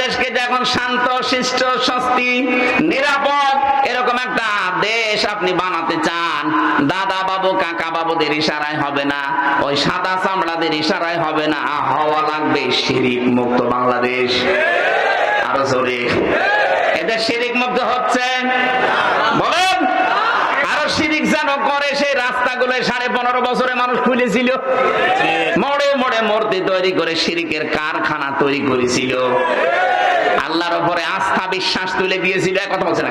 বাংলাদেশকে যে এখন শান্ত শিষ্ট স্বস্তি নিরাপদ এরকম একটা দেশ আপনি বানাতে চান দাদা বাবু কাকা বাবুদের ইশারায় হবে না ওই সাদা চামড়াদের ইশারায় হবে না হওয়া লাগবে শিরিক মুক্ত বাংলাদেশ। আরও জোরে। এদের শিরিক মুক্ত হচ্ছে? বলেন। আরও শিরিক যেন করে সেই রাস্তাগুলো সাড়ে পনেরো বছরে মানুষ খুলেছিল। মোড়ে মোড়ে মূর্তি তৈরি করে শিরিকের কারখানা তৈরি করেছিল। আল্লাহর উপরে আস্থা, বিশ্বাস তুলে দিয়েছিল কথা বলছে না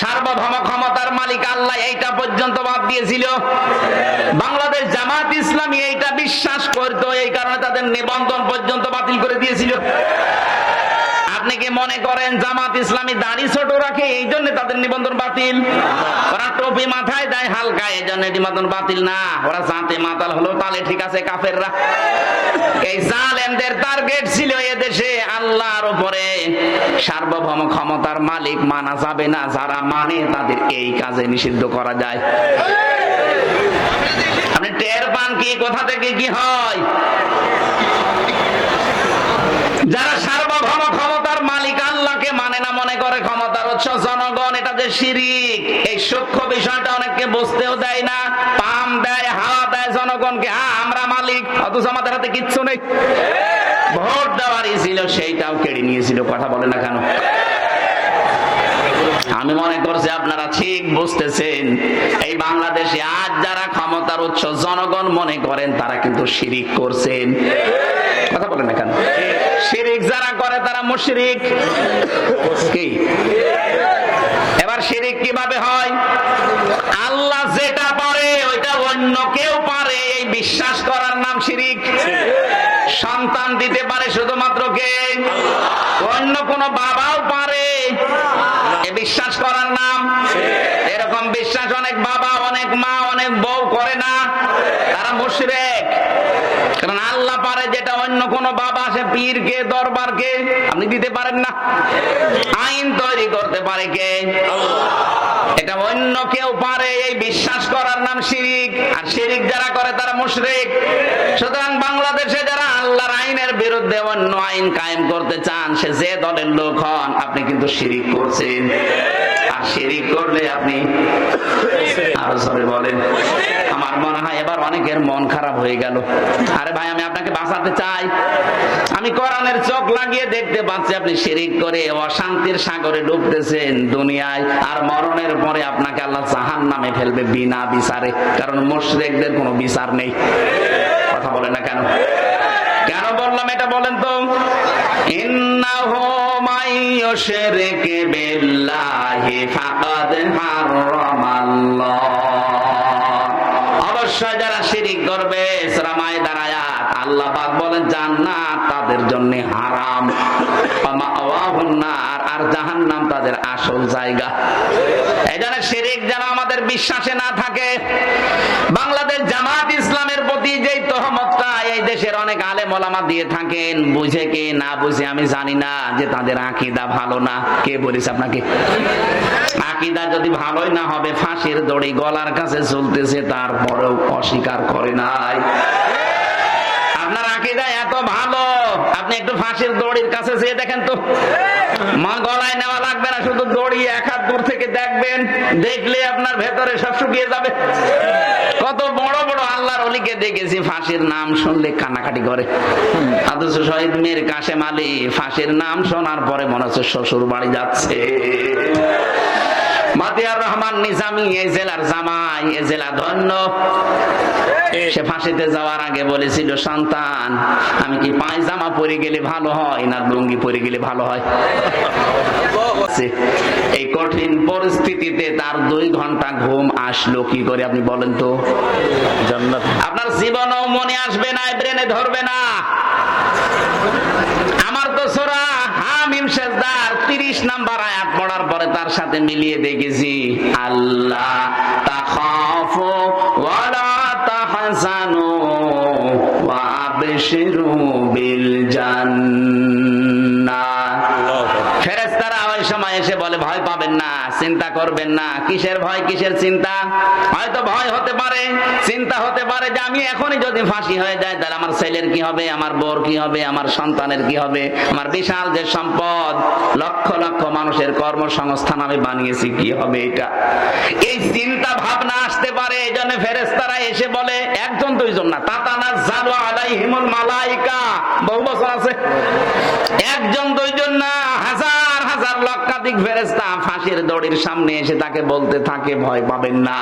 সার্বভৌম ক্ষমতার মালিক আল্লাহ এইটা পর্যন্ত বাদ দিয়েছিল। বাংলাদেশ জামাত ইসলামী এইটা বিশ্বাস করতো, এই কারণে তাদের নিবন্ধন পর্যন্ত বাতিল করে দিয়েছিল। আপনি কি মনে করেন জামাত ইসলামী দাড়ি ছোট রাখে? এই জন্য তাদের নিবন্ধন বাতিল। ওরা টুপি মাথায় দেয়, হালকা, এই জন্য নিবন্ধন বাতিল না। ওরা জাতে মাতাল হলো তালে ঠিক আছে কাফেররা। এই জালেমদের টার্গেট ছিল এদেশে, আল্লাহর উপরে। সার্বভৌম ক্ষমতার মালিক মানা যাবে না, যারা মানে তাদের এই কাজে নিষিদ্ধ করা যায়। আপনি টের পান কি? কোথা থেকে কি হয়? যারা সার্বভৌম ক্ষমতার মালিক, আল্লাহকে মানে না মনে করে ক্ষমতার উৎস জনগণ, এটা যে শিরিক। এই সূক্ষ্ম বিষয়টা অনেককে বুঝতেও দেয় না। পাম দেয়, হাওয়া দেয় জনগণকে। হ্যাঁ আমরা মালিক, অথচ আমাদের হাতে কিচ্ছু নেই। ভোট দেওয়ারই ছিল, সেইটাও কেড়ে নিয়েছিল। কথা বলে না কেন? আমি মনে করছি আপনারা ঠিক বুঝতেছেন। এই বাংলাদেশে আজ যারা ক্ষমতার উৎস জনগণ মনে করেন, তারা কিন্তু শিরিক করছেন। কথা বলেন না কেন? শিরিক যারা করে তারা মুশরিক। কি? এবার শিরিক কীভাবে হয়? আল্লাহ যেটা পারে, ওইটা অন্য কেউ পারে। এই বিশ্বাস করার নাম শিরিক। সন্তান দিতে পারে শুধুমাত্র কে? অন্য কোন বাবাও পারে। বিশ্বাস করার নাম? এরকম বিশ্বাস অনেক বাবা, অনেক মা, অনেক বউ করে না। তারা মুশরেক। কারণ আল্লাহ পারে যেটা অন্য কোন বাবা সে পীরকে, দরবারকে, আপনি দিতে পারেন না। আইন তৈরি করতে পারে কে? এটা অন্য কেউ পারে, এই বিশ্বাস করার নাম শিরিক। আর শিরিক যারা করে, তারা মুশরিক। সুতরাং বাংলাদেশে যারা আল্লাহর আইনের বিরুদ্ধে অন্য আইন কায়েম করতে চান, সে যে দলের লোক হন, আপনি কিন্তু শিরিক করছেন। আর শিরিক করলে আপনি আরও সরে বলেন আমার মনে হয় এবার অনেকের মন খারাপ হয়ে গেল। আরে ভাই, আমি আপনাকে বাঁচাতে চাই। আমি কোরআনের চোখ লাগিয়ে দেখতে পাচ্ছি, আপনি শিরিক করে অশান্তির সাগরে ডুবতেছেন দুনিয়ায়, আর মরণের পরে আপনাকে আল্লাহ জাহান নামে ফেলবে বিনা বিচারে, কারণ মুশরিকদের কোনো বিচার নেই। কথা বলে না কেন? কেন বললাম এটা বলেন তো? ইন্নাহু মাইয়ুশরিক বিল্লাহি ফাকাদ হারামাল্লাহ। অবশ্যই যারা শিরিক করবে সূরা মায়দার আয়াত আল্লাহ পাক বলেন, জান্নাত তাদের জন্য হারাম। আর জাহান্নাম তাদের আসল জায়গা। এই জন্য শিরিক যেন আমাদের বিশ্বাসে না থাকে। বাংলাদেশ জামাত ইসলামের প্রতি যেই তহমতটা এই দেশের অনেক আলেম ওলামা দিয়ে থাকেন, বুঝে কে না বুঝে আমি জানি না যে তাদের আকিদা ভালো না। কে বলিস আপনাকে? যদি ভালোই না হবে, ফাঁসির দড়ি গলার কাছে চলতেছে তারপরেও অস্বীকার করে নাই। আপনার আকিদা এত ভালো, আপনি একটু ফাঁসির দড়ির কাছে যেয়ে দেখেন তো। মা, গলায় নেওয়া লাগবে না, শুধু দড়ি এক হাত দূর থেকে দেখবেন, দেখলে আপনার ভেতরে সব শুকিয়ে যাবে। কত বড় বড় আল্লাহর অলিকে দেখেছি, ফাঁসির নাম শুনলে কানাকাটি করে। আদর্শ শহীদ মেয়ের কাশেম আলী, ফাঁসির নাম শোনার পরে মনে হচ্ছে শ্বশুর বাড়ি যাচ্ছে। মাতিয়ার রহমান নিজামি এই জেলার জামাই এই জেলা ধন্য। সে ফাঁসিতে যাওয়ার আগে বলেছিল সন্তান আমি কি পায়জামা পরে গেলে ভালো হয় না লুঙ্গি পরে গেলে ভালো হয়? এই কঠিন পরিস্থিতিতে তার দুই ঘণ্টা ঘুম আসলো। কি করে আপনি বলেন তো? আপনার জীবনও মনে আসবে না ব্রেনে ধরবে না আমার তো সোরা হামিম শেষদার তিরিশ নাম্বার আয়াত পড়ার পরে তার সাথে মিলিয়ে দেখেছি আল্লাহ তাখাফু ওয়ালা তাহজানু ওয়া চিন্তা করবেন না। কিসের ভয়, কিসের চিন্তা? হয়তো ভয় হতে পারে, চিন্তা হতে পারে যে আমি এখনই যদি ফাঁসি হয়ে যায় তাহলে আমার ছেলের কি হবে, আমার বোর কি হবে, আমার সন্তানের কি হবে? আমার বিশাল যে সম্পদ, লক্ষ লক্ষ মানুষের কর্মসংস্থান আমি বানিয়েছি, কি হবে এটা? এই চিন্তা ভাবনা আসতে পারে এই জন্য ফেরেস্তারা এসে বলে, একজন দুইজন না, তাতানা জালু আলাইহিমুল মালাইকা। বহু বছর আছে। একজন দুইজন না, হাজার লক্ষাধিক ফেরেস্তা ফাঁসির দড়ির সামনে এসে তাকে বলতে থাকে, ভয় পাবেন না।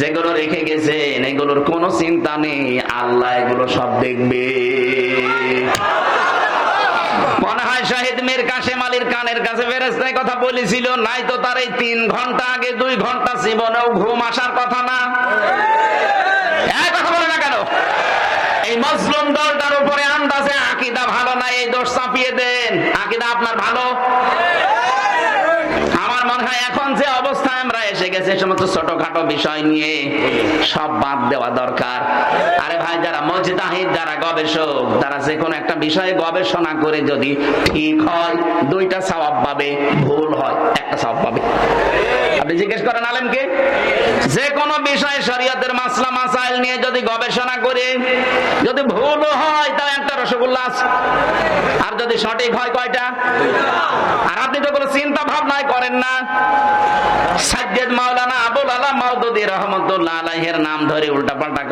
যেগুলো রেখে গেছেন, এগুলোর কোনো চিন্তা নেই। আল্লাহ এগুলো সব দেখবে। আপনার ভালো? হয় এখন যে অবস্থায় আমরা এসে গেছে সমস্ত ছোটখাটো বিষয় নিয়ে। সব বাদ দেওয়া দরকার। আরে ভাই, যারা মজদাহিদ যারা গবেষক, তারা যে কোনো একটা বিষয়ে গবেষণা করে যদি ঠিক হয়, দুইটা সওয়াব পাবে, ভুল হয়, একটা সওয়াব পাবে। আপনি জিজ্ঞেস করেন আলেমকে যে কোনো বিষয়ে শরীয়তের মাসলা, মাসাইল নিয়ে যদি গবেষণা করে, যদি ভুলও হয় তাও একটা রসগোল্লা আছে। যদি সঠিক হয় কয়টা? আর আপনি তো কোনো চিন্তা ভাবনাই করেন না। নাম ধরে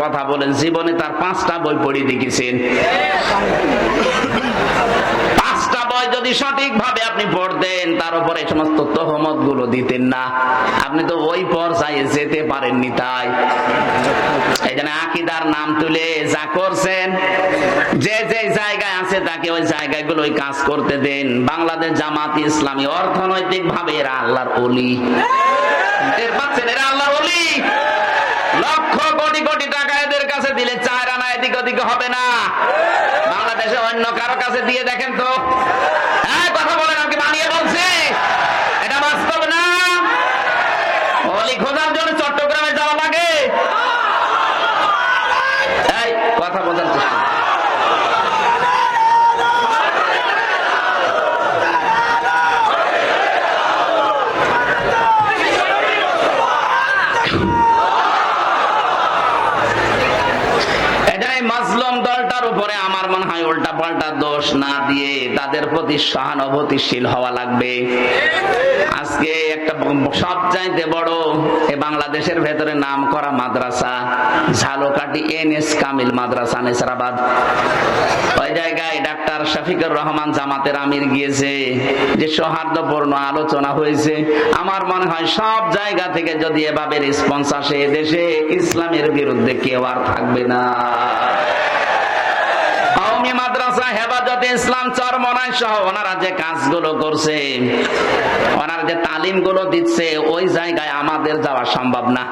কথা বলেন, জীবনে তার পাঁচটা বই পড়িয়ে দেখেছেন। পাঁচটা যদি সঠিক ভাবে আপনি পড়তেন তার উপরে সমস্ত তহমতগুলো দিতেন না। আপনি তো ওই পর্যায়ে যেতে পারেননি তাই। জন্য আকিদার নাম তুলে যা করছেন, যে যে জায়গায় আছে তাকে ওই জায়গাগুলো ওই কাজ করতে দেন। বাংলাদেশ জামাত ইসলামী অর্থনৈতিক ভাবে এরা আল্লাহর অলি পাচ্ছেন, এরা আল্লাহর অলি লক্ষ কোটি কোটি টাকা এদের কাছে দিলে চার আনা এদিক ওদিকে হবে না। বাংলাদেশে অন্য কারও কাছে দিয়ে দেখেন তো হ্যাঁ কথা বলেন আমাকে বানিয়ে বলছি এটা বাস্তব না অলি খোঁজার জন্য চট্টগ্রামে যাওয়া লাগে এই কথা বোঝার চেষ্টা করুন। এটাই মাজলুম দলটার উপরে আমার মনে হয় উল্টা পাল্টা দোষ না দিয়ে তাদের প্রতি সহানুভূতিশীল হওয়া লাগবে। আজকে একটা সব চাইতে বড় এ বাংলাদেশের ভেতরে নাম করা মাদ্রাসা ঝালকাটি এন এস কামিল মাদ্রাসা, নেসরাবাদ। ওই জায়গায় ডাক্তার শফিকুর রহমান জামাতের আমির গিয়েছে, যে সৌহার্দ্যপূর্ণ আলোচনা হয়েছে। আমার মনে হয় সব জায়গা থেকে যদি এভাবে রেসপন্স আসে দেশে ইসলামের বিরুদ্ধে কেউ আর থাকবে না। মাদ্রাসা হেফাজতে ইসলাম চরমনাই সহ ওনারা যে কাজগুলো করছে, ওনারা যে তালিমগুলো দিচ্ছে, ওই জায়গায় আমাদের যাওয়া সম্ভব না।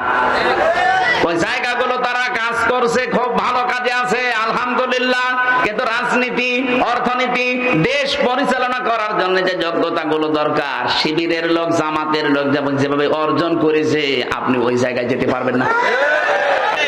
ওই জায়গাগুলো তারা কাজ করছে, খুব ভালো কাজে আছে, আলহামদুলিল্লাহ। কিন্তু রাজনীতি, অর্থনীতি, দেশ পরিচালনা করার জন্য যে যোগ্যতা গুলো দরকার, শিবিরের লোক, জামাতের লোক যেমন যেভাবে অর্জন করেছে, আপনি ওই জায়গায় যেতে পারবেন না।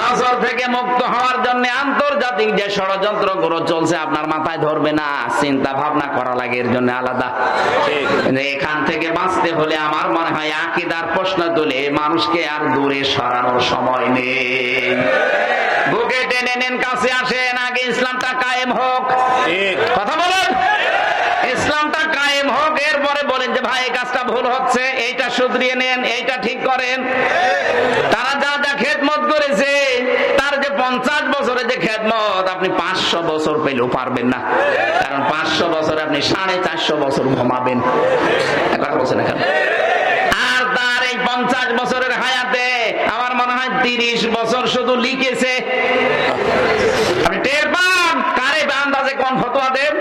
নজর থেকে মুক্ত হওয়ার জন্য আন্তর্জাতিক যে ষড়যন্ত্রগুলো চলছে আপনার মাথায় ধরবে না চিন্তা ভাবনা করা লাগে এর জন্য আলাদা। এখান থেকে বাঁচতে হলে আমার মনে হয় আকিদার প্রশ্ন তুলে মানুষকে আর দূরে সরানোর সময় নেই। বুকে টেনে নেন কাছে আসেন আগে ইসলামটা কায়েম হোক। কথা বলেন? ইসলামটা কায়েম হোক এরপরে বলেন যে ভাই এই কাজটা ভুল হচ্ছে এইটা শুধরিয়ে নেন এইটা ঠিক করেন তারা যা যা খেদমত করেছে তার যে পঞ্চাশ বছরের যে খেদমত আপনি পাঁচশো বছর পেলেও পারবেন না। কারণ পাঁচশো বছর আপনি সাড়ে চারশো বছর ঘুমাবেন। কথা বলছেন এখানে আর তার এই পঞ্চাশ বছরের হায়াতে আমার মনে হয় তিরিশ বছর শুধু লিখেছে। আপনি টের পান? কারে আন্দাজে কোন ফতোয়া দেন?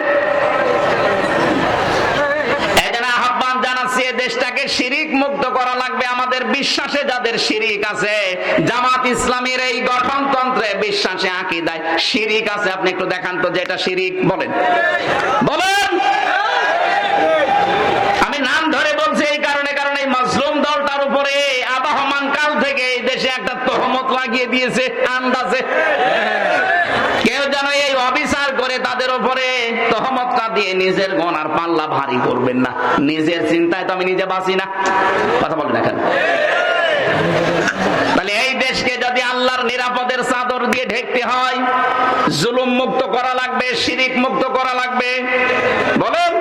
দেশটাকে শিরিক মুক্ত করা লাগবে। আমাদের বিশ্বাসে যাদের শিরিক আছে জামাত ইসলামের এই গঠনতন্ত্রে বিশ্বাসে আকিদায় শিরিক আছে, আপনি একটু দেখান তো যে এটা শিরিক, বলেন। বলেন! আমি নাম ধরে বলছি এই কারণে, কারণ এই মজলুম দলটার উপরে আবাহমান কাল থেকে এই দেশে একটা তহমত লাগিয়ে দিয়েছে, আন্দাজে। কেউ যেন এই অবিচার করে তাদের উপরে তহমতটা দিয়ে নিজের গনার পাল্লা ভারী করবেন না। নিজের চিন্তায় তো আমি নিজে বাঁচি না। কথা বলেন এখন তাহলে এই দেশকে যদি আল্লাহর নিরাপদের চাদর দিয়ে ঢেকতে হয়, জুলুম মুক্ত করা লাগবে, শিরিক মুক্ত করা লাগবে। বলেন?